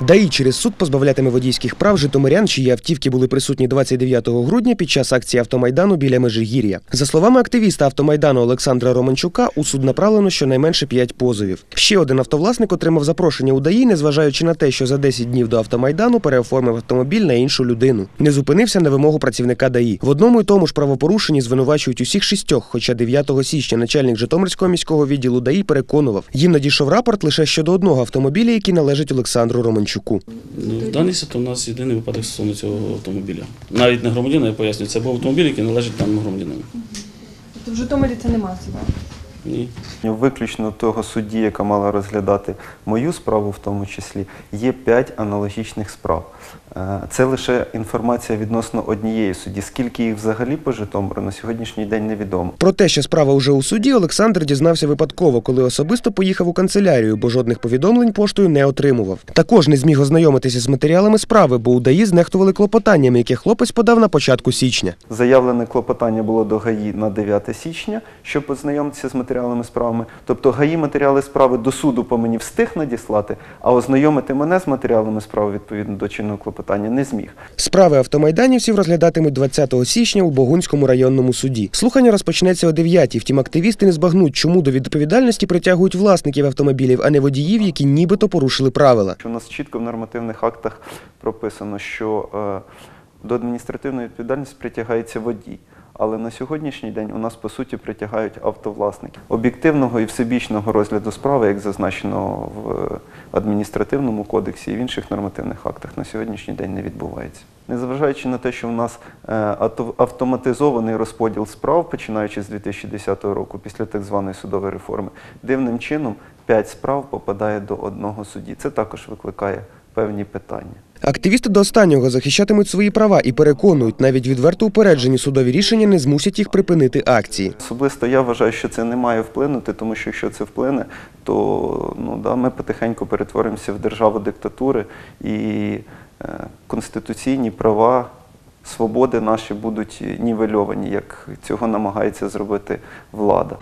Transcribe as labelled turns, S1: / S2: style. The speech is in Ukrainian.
S1: ДАІ через суд позбавлятиме водійських прав житомирян, чиї автівки були присутні 29 грудня під час акції автомайдану біля Межигір'я. За словами активіста автомайдану Олександра Романчука, у суд направлено щонайменше 5 позовів. Ще один автовласник отримав запрошення у ДАІ, незважаючи на те, що за 10 днів до автомайдану переоформив автомобіль на іншу людину. Не зупинився на вимогу працівника ДАІ. В одному і тому ж правопорушенні звинувачують усіх шістьох. Хоча 9 січня начальник Житомирського міського відділу ДАІ переконував, їм надійшов рапорт лише щодо одного автомобіля, який належить Олександру Романчуку.
S2: Ну, в даній ситуації у нас єдиний випадок стосовно цього автомобіля. Навіть не громадянина, я пояснюю, це був автомобіль, який належить даному громадянину.
S3: Тобто в Житомирі це нема себе.
S2: Ні.
S4: Виключно того судді, яка мала розглядати мою справу, в тому числі, є п'ять аналогічних справ. Е, Це лише інформація відносно однієї судді. Скільки їх взагалі по Житомиру на сьогоднішній день невідомо.
S1: Про те, що справа уже у суді, Олександр дізнався випадково, коли особисто поїхав у канцелярію, бо жодних повідомлень поштою не отримував. Також не зміг ознайомитися з матеріалами справи, бо у ДАІ знехтували клопотаннями, яке хлопець подав на початку січня.
S4: Заявлене клопотання було до ГАІ на 9 січня, щоб ознайомитися з матеріалами справами. Тобто ГАІ матеріали справи до суду по мені встиг надіслати, а ознайомити мене з матеріалами справи відповідно до чинного клопотання не зміг.
S1: Справи автомайданівців розглядатимуть 20 січня у Богунському районному суді. Слухання розпочнеться о 9 Втім, активісти не збагнуть, чому до відповідальності притягують власників автомобілів, а не водіїв, які нібито порушили правила.
S4: У нас чітко в нормативних актах прописано, що е, до адміністративної відповідальності притягається водій. Але на сьогоднішній день у нас по суті притягають автовласники. Об'єктивного і всебічного розгляду справи, як зазначено в е, адміністративному кодексі і в інших нормативних актах, на сьогоднішній день не відбувається. Незважаючи на те, що в нас е, автоматизований розподіл справ, починаючи з 2010 року, після так званої судової реформи, дивним чином 5 справ попадає до одного судді. Це також викликає певні питання.
S1: Активісти до останнього захищатимуть свої права і переконують, навіть відверто упереджені судові рішення не змусять їх припинити акції.
S4: Особисто я вважаю, що це не має вплинути, тому що якщо це вплине, то ну, да, ми потихеньку перетворимося в державу диктатури і е, конституційні права, свободи наші будуть нівельовані, як цього намагається зробити влада.